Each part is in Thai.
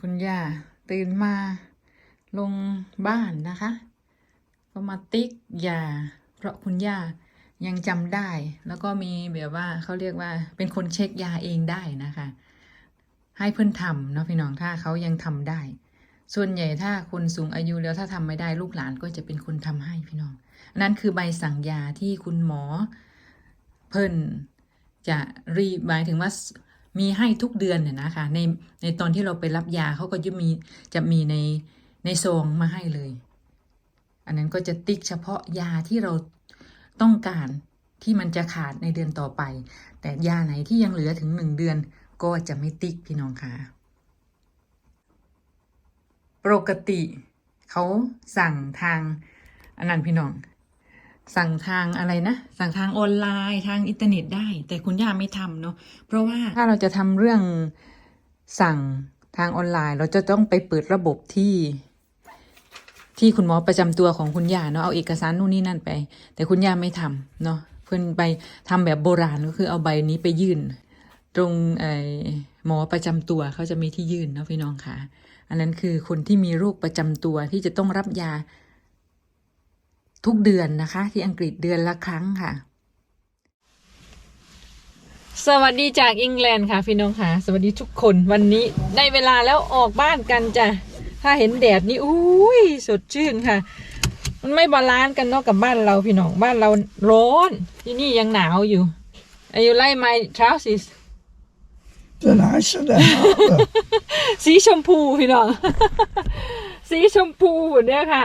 คุณย่าตื่นมาลงบ้านนะคะ ก็มาติ๊กยา เพราะคุณย่ายังจำได้ แล้วก็มีแบบว่าเขาเรียกว่าเป็นคนเช็คยาเองได้นะคะ ให้เพื่อนทำเนาะพี่น้องถ้าเขายังทำได้ ส่วนใหญ่ถ้าคนสูงอายุแล้วถ้าทำไม่ได้ลูกหลานก็จะเป็นคนทำให้พี่น้อง นั่นคือใบสั่งยาที่คุณหมอเพิ่นจะรีหมายถึงว่า มีให้ทุกเดือนเนี่ยนะคะในในตอนที่เราไปรับยาเขาก็จะมีจะมีในในซองมาให้เลย อันนั้นก็จะติ๊กเฉพาะยาที่เราต้องการที่มันจะขาดในเดือนต่อไป แต่ยาไหนที่ยังเหลือถึงหนึ่งเดือนก็จะไม่ติ๊กพี่น้องค่ะปกติเขาสั่งทางอันนั้นพี่น้อง สั่งทางอะไรนะ สั่งทางออนไลน์ทางอินเทอร์เน็ตได้ แต่คุณย่าไม่ทำเนาะเพราะว่าถ้าเราจะทำเรื่องสั่งทางออนไลน์ เราจะต้องไปเปิดระบบที่ ที่คุณหมอประจำตัวของคุณย่าเนาะเอาเอกสารนู่นนี่นั่นไป แต่คุณย่าไม่ทำเนาะเพื่อนไปทำแบบโบราณก็คือเอาใบนี้ไปยื่น ตรงไอหมอประจำตัวเขาจะมีที่ยื่นเนาะพี่น้องค่ะ อันนั้นคือคนที่มีโรคประจำตัวที่จะต้องรับยา ทุกเดือนนะคะ ที่อังกฤษเดือนละครั้งค่ะ สวัสดีจากอังกฤษค่ะพี่น้องค่ะ สวัสดีทุกคนวันนี้ได้เวลาแล้วออกบ้านกันจ้ะถ้าเห็นแดดนี่อุ้ยสดชื่นค่ะ มันไม่บาลานซ์กันเนาะกับบ้านเราพี่น้องบ้านเราร้อน ที่นี่ยังหนาวอยู่อายุไล่ my trousers The nicer the harder. สีชมพูพี่น้อง สีชมพูเนี่ยค่ะ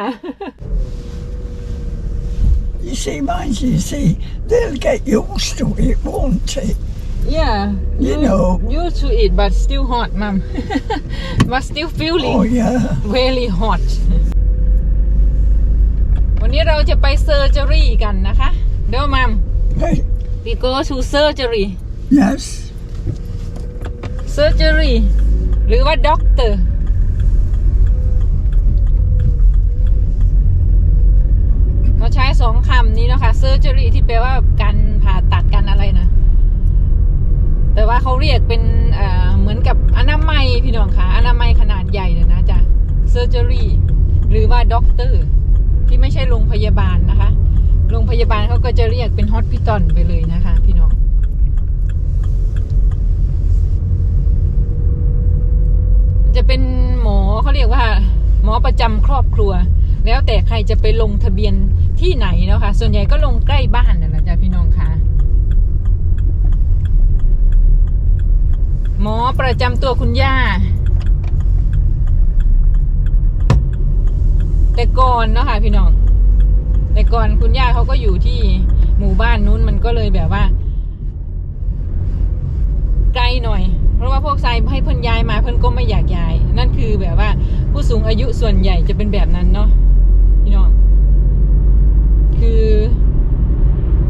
you see, mind you see, they'll get used to it, won't it? Yeah You know. used to it but still hot mom but still feeling Oh yeah. very hot วันนี้เราจะไปเซอร์เจอรี่กันนะคะ เดี๋ยวมัม Hey, we go to surgery yes. surgery หรือว่า doctor เราใ สองคำนี้นะคะ surgery ที่แปลว่าการผ่าตัดกันอะไรนะ แต่ว่าเขาเรียกเป็นเเหมือนกับอนามัยพี่น้องค่ะอนามัยขนาดใหญ่เนี่ยนะจ๊ะ surgery หรือว่า doctor ที่ไม่ใช่โรงพยาบาลนะคะ โรงพยาบาลเขาก็จะเรียกเป็น hospital ไปเลยนะคะพี่น้องจะเป็นหมอเขาเรียกว่า หมอประจำครอบครัว แล้วแต่ใครจะไปลงทะเบียน ที่ไหนเนาะค่ะ ส่วนใหญ่ก็ลงใกล้บ้านนั่นแหละจ้ะพี่น้องค่ะ หมอประจำตัวคุณย่า แต่ก่อนเนาะค่ะพี่น้อง แต่ก่อนคุณย่าเขาก็อยู่ที่หมู่บ้านนู้นมันก็เลยแบบว่า ไกลหน่อย เพราะว่าพวกไซให้เพิ่นย้ายมาเพิ่นก็ไม่อยากย้าย นั่นคือแบบว่า ผู้สูงอายุส่วนใหญ่จะเป็นแบบนั้นเนาะ คือ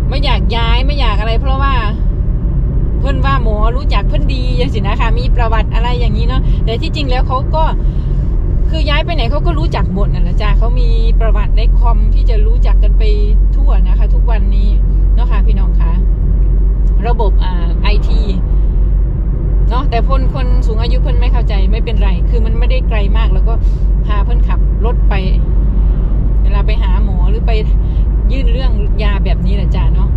ไม่อยากย้ายไม่อยากอะไร เพราะว่า เพิ่อนว่าหมอรู้จักเพิ่อนดีอย่างสินะคะมีประวัติอะไรอย่างนี้เนาะแต่ที่จริงแล้วเขาก็คือย้ายไปไหนเขาก็รู้จักหมดนั่นแหละจ้าเขามีประวัติในคอมที่จะรู้จักกันไปทั่วนะคะ ทุกวันนี้เนาะค่ะพี่น้องคะระบบอ่าไอทีเนาะแต่คนคนสูงอายุเพิ่อนไม่เข้าใจไม่เป็นไร คือมันไม่ได้ไกลมากแล้วก็พาเพิ่อนขับรถไป เวลาไปหาหมอหรือไป ยื่นเรื่องยาแบบนี้แหละจ้าเนาะ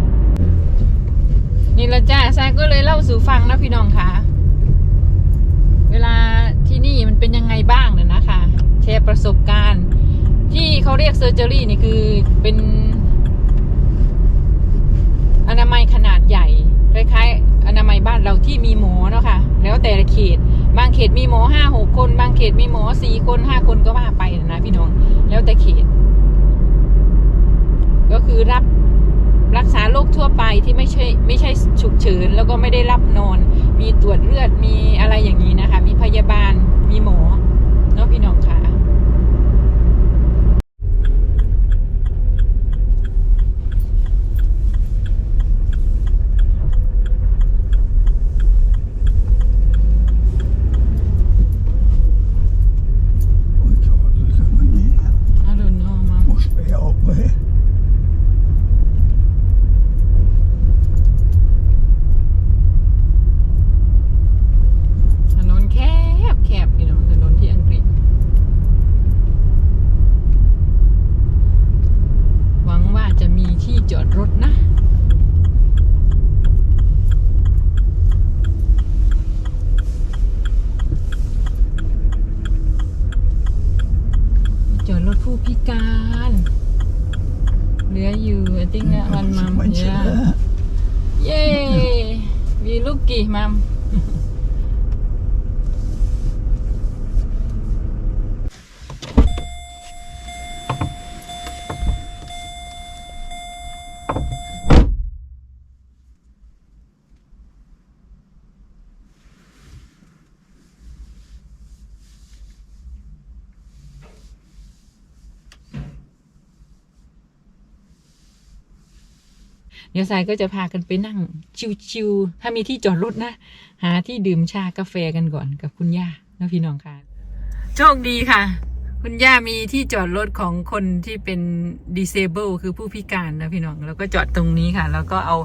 นี่ละจ้าแซกก็เลยเล่าสู่ฟังนะพี่น้องค่ะ เวลาที่นี่มันเป็นยังไงบ้างเนี่ยนะคะแชร์ประสบการณ์ ที่เขาเรียกเซอร์เจอรี่นี่คือเป็นอนามัยขนาดใหญ่คล้ายๆอนามัยบ้านเราที่มีหมอเนาะค่ะ แล้วแต่ละเขต บางเขตมีหมอห้าหกคน บางเขตมีหมอสี่คนห้าคนก็ว่าไปนะพี่น้อง แล้วแต่เขต ก็คือรับรักษาโรคทั่วไปที่ไม่ใช่ไม่ใช่ฉุกเฉินแล้วก็ไม่ได้รับนอน มีตรวจเลือดมีอะไรอย่างนี้นะคะ มีพยาบาลมีหมอเนาะพี่น้องค่ะ We thought there's a one here. I don't know mom Must be up there. การ เหลืออยู่ I think that one mom Much of yeah that. เย้วี เดี๋ยวสายก็จะพากันไปนั่งชิวๆถ้ามีที่จอดรถนะ หาที่ดื่มชากาแฟกันก่อนกับคุณย่าแล้วพี่น้องค่ะโชคดีค่ะ คุณย่ามีที่จอดรถของคนที่เป็น disable คือผู้พิการนะพี่น้อง แล้วก็จอดตรงนี้ค่ะ แล้วก็เอา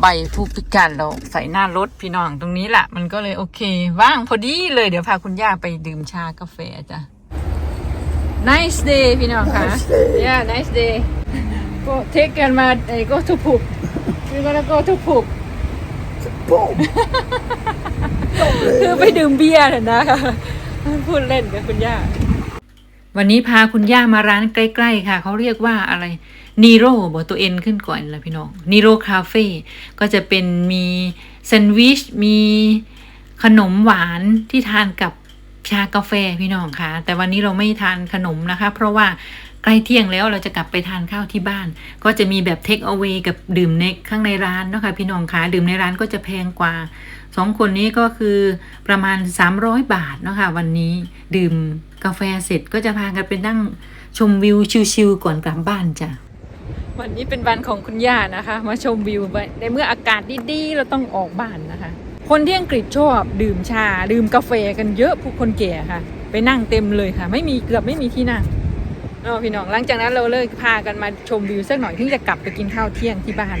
ใบผู้พิการเราใส่หน้ารถพี่น้องตรงนี้แหละมันก็เลยโอเค ว่างพอดีเลยเดี๋ยวพาคุณย่าไปดื่มชากาแฟจ้ะ nice day พี่น้องค่ะ Nice day. yeah nice day ก็เทคกันมาไอ้ก็ทุกผูก we're gonna go to ผูก Boom. คือไปดื่มเบียร์น่ะนะคะพูดเล่นกับคุณย่า วันนี้พาคุณย่ามาร้านใกล้ ๆ ค่ะ เขาเรียกว่าอะไรนีโร่บอกตัวเอ็นขึ้นก่อนละพี่น้องนีโร่คาเฟ่ก็จะเป็นมีแซนด์วิช มีขนมหวานที่ทานกับชากาแฟพี่น้องค่ะ แต่วันนี้เราไม่ทานขนมนะคะ เพราะว่า ใกล้เที่ยงแล้วเราจะกลับไปทานข้าวที่บ้าน ก็จะมีแบบเทคเอา a y กับดื่มในข้างในร้านนะคะพี่น้องคะดื่มในร้านก็จะแพงกว่าสองคนนี้ก็คือประมาณ 300 บาทนะคะวันนี้ดื่มกาแฟเสร็จก็จะพากันไปนั่งชมวิวชิลๆก่อนกลับบ้านจ้ะวันนี้เป็นวันของคุณย่านะคะ มาชมวิวไปในเมื่ออากาศดีๆ เราต้องออกบ้านนะคะ คนที่อังกฤษชอบดื่มชา ดื่มกาแฟกันเยอะผู้คนแก่ค่ะ ไปนั่งเต็มเลยค่ะ ไม่มีเกือบไม่มีที่นั่ง เนาะพี่น้องหลังจากนั้นเราเลยพากันมาชมวิวสักหน่อยถึงจะกลับไปกินข้าวเที่ยงที่บ้าน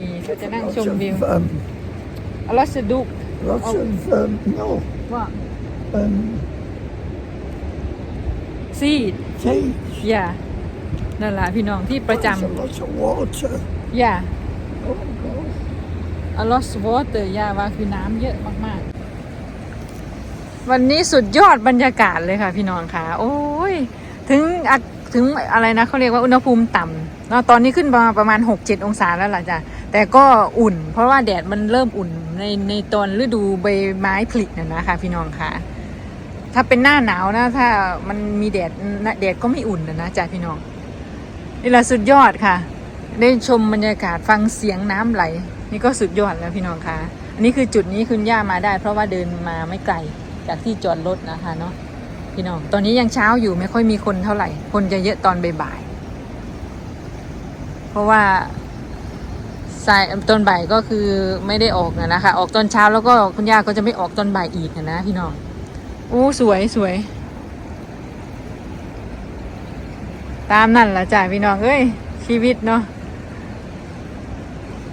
นี่ก็จะนั่ง Lots ชมวิว of, um, อลอสดุก lots Oh. of, um, no, ว่า um, ซีด tea. อย่านั่นแหละพี่น้องที่ประจ Lots of, lots of water. ำอย่า Oh, God. อลอสวอเตอร์ยาว่าคือน้ำเยอะมากๆ วันนี้สุดยอดบรรยากาศเลยค่ะพี่น้องค่ะ โอ้ย ถึงถึงอะไรนะเขาเรียกว่าอุณหภูมิต่ำเนาะตอนนี้ขึ้นมาประมาณ 6-7 องศาแล้วล่ะจ้ะ แต่ก็อุ่น เพราะว่าแดดมันเริ่มอุ่นในในตอนฤดูใบไม้ผลินะนะคะพี่น้องค่ะ ถ้าเป็นหน้าหนาวนะ ถ้ามันมีแดดแดดก็ไม่อุ่นนะนะจ้ะพี่น้องนี่แหละสุดยอดค่ะ ได้ชมบรรยากาศฟังเสียงน้ำไหล นี่ก็สุดยอดแล้วพี่น้องคะอันนี้คือจุดนี้คุณย่ามาได้ เพราะว่าเดินมาไม่ไกลจากที่จอดรถนะคะเนาะพี่น้อง ตอนนี้ยังเช้าอยู่ไม่ค่อยมีคนเท่าไหร่ คนจะเยอะตอนบ่ายๆเพราะว่าสายตอนบ่ายก็คือไม่ได้ออกนะนะคะ ออกตอนเช้าแล้วก็คุณย่าก็จะไม่ออกตอนบ่ายอีกนะพี่น้องโอ้สวยสวย ตามนั่นละจ้ะพี่น้องเอ้ยชีวิตเนาะ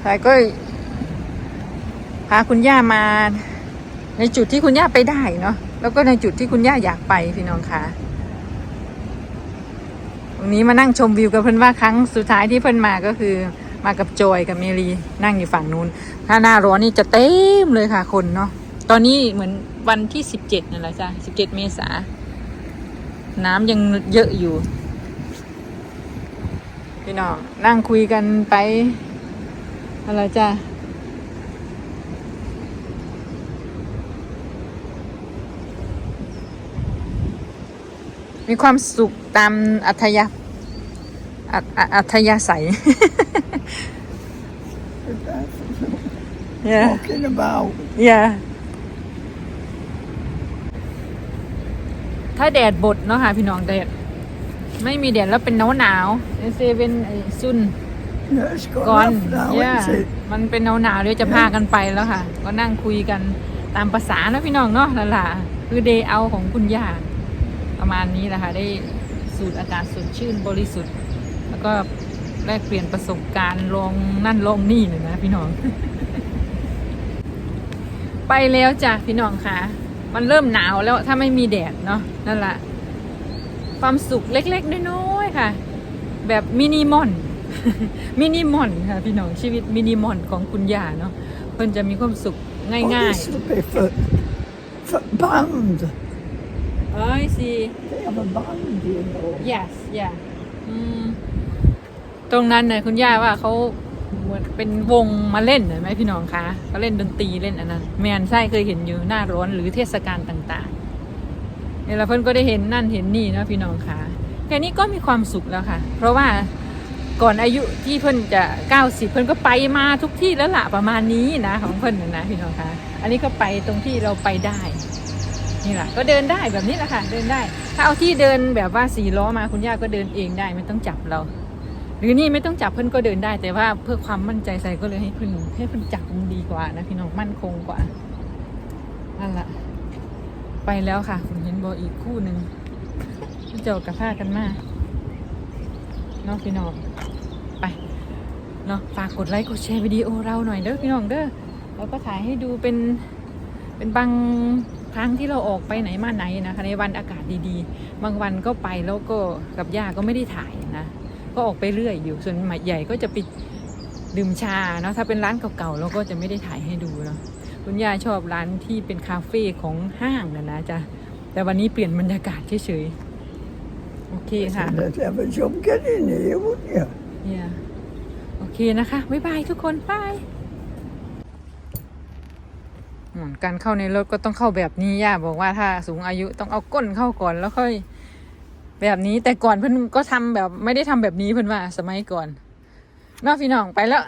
แต่ก็พาคุณย่ามา ในจุดที่คุณย่าไปได้เนาะแล้วก็ในจุดที่คุณย่าอยากไปพี่น้องคะตรงนี้มานั่งชมวิวกับเพื่อนว่าครั้งสุดท้ายที่เพื่อนมาก็คือมากับจอยกับเมลีนั่งอยู่ฝั่งนู้น ถ้าหน้าร้อนนี่จะเต็มเลยค่ะคนเนาะตอนนี้เหมือนวันที่สิบเจ็ดนั่นแหละจ้ะสิบเจ็ดเมษา น้ำยังเยอะอยู่ พี่น้องนั่งคุยกันไป อะไรจ้ะมีความสุขตามอัธยาอัตอัธยาศัย yeah Walking about. yeah ถ้าแดดบดเนาะค่ะพี่น้องแดด ไม่มีแดดแล้วเป็นหนาวหนาวเซเว่นไอซุน Yeah, it's got ก่อนย่ามันเป็นหนาวๆเดี๋ยวจะพากันไปแล้วค่ะ ก็นั่งคุยกันตามภาษาเนาะพี่น้องเนาะนั่นแหละคือเดย์เอาของคุณย่าประมาณนี้แหละค่ะ ได้สูดอากาศสดชื่นบริสุทธิ์ แล้วก็แลกเปลี่ยนประสบการณ์ลงนั่นลงนี่เลยนะพี่น้อง ไปแล้วจ้ะพี่น้องค่ะ มันเริ่มหนาวแล้วถ้าไม่มีแดดเนาะนั่นแหละความสุขเล็กๆน้อยๆค่ะ แบบมินิมอล มินิมอลค่ะพี่น้องชีวิตมินิมอลของคุณย่าเนาะเพิ่นจะมีความสุขง่าย Oh, ง่าย this will be for, for band. เอ้ยสิ They have a band, you know. yes yeah อืมตรงนั้นเนี่ยคุณย่าว่าเขาเหมือนเป็นวงมาเล่นเห็นไหมพี่น้องคะเขาเล่นดนตรีเล่นอันนั้นแมนใช่เคยเห็นอยู่หน้าร้อนหรือเทศกาลต่างๆเนี่ยเราเพิ่นก็ได้เห็นนั่นเห็นนี่นะพี่น้องคะแค่นี้ก็มีความสุขแล้วค่ะ เพราะว่า ก่อนอายุที่เพิ่นจะ 90 เพิ่นก็ไปมาทุกที่แล้วล่ะประมาณนี้นะของเพิ่นนะพี่น้องคะอันนี้ก็ไปตรงที่เราไปได้นี่แหละก็เดินได้แบบนี้แหละค่ะเดินได้ ถ้าเอาที่เดินแบบว่าสี่ล้อมาคุณย่าก็เดินเองได้ไม่ต้องจับเรา หรือนี่ไม่ต้องจับเพื่อนก็เดินได้ แต่ว่าเพื่อความมั่นใจใส่ก็เลยให้เพื่อนให้เพื่อนจับมันดีกว่านะพี่น้องมั่นคงกว่านั่นแหละไปแล้วค่ะผมเห็นบออีกคู่หนึ่งเจ้ากับผ้ากันมา เนาะพี่น้องไปเนาะฝากกดไลค์กดแชร์วิดีโอเราหน่อยเด้อพี่น้องเด้อเราก็ถ่ายให้ดูเป็นเป็นบางครั้งที่เราออกไปไหนมาไหนนะคะในวันอากาศดีๆ บางวันก็ไปแล้วก็กับย่าก็ไม่ได้ถ่ายนะ ก็ออกไปเรื่อยอยู่ส่วนใหญ่ก็จะไปดื่มชาเนาะถ้าเป็นร้านเก่าๆเราก็จะไม่ได้ถ่ายให้ดูเนาะคุณย่าชอบร้านที่เป็นคาเฟ่ของห้างนะนะจ๊ะแต่วันนี้เปลี่ยนบรรยากาศเฉยๆ โอเคค่ะ Let's have a jump. Get in here, wouldn't you? เนี่ยโอเคนะคะ บ๊ายบายทุกคนบายอืมการเข้าในรถก็ต้องเข้าแบบนี้ย่าบอกว่าถ้าสูงอายุต้องเอาก้นเข้าก่อนแล้วค่อย แบบนี้แต่ก่อนเพิ่นก็ทำแบบไม่ได้ทำแบบนี้เพิ่นว่าสมัยก่อนเนอกพี่น้องไปแล้ว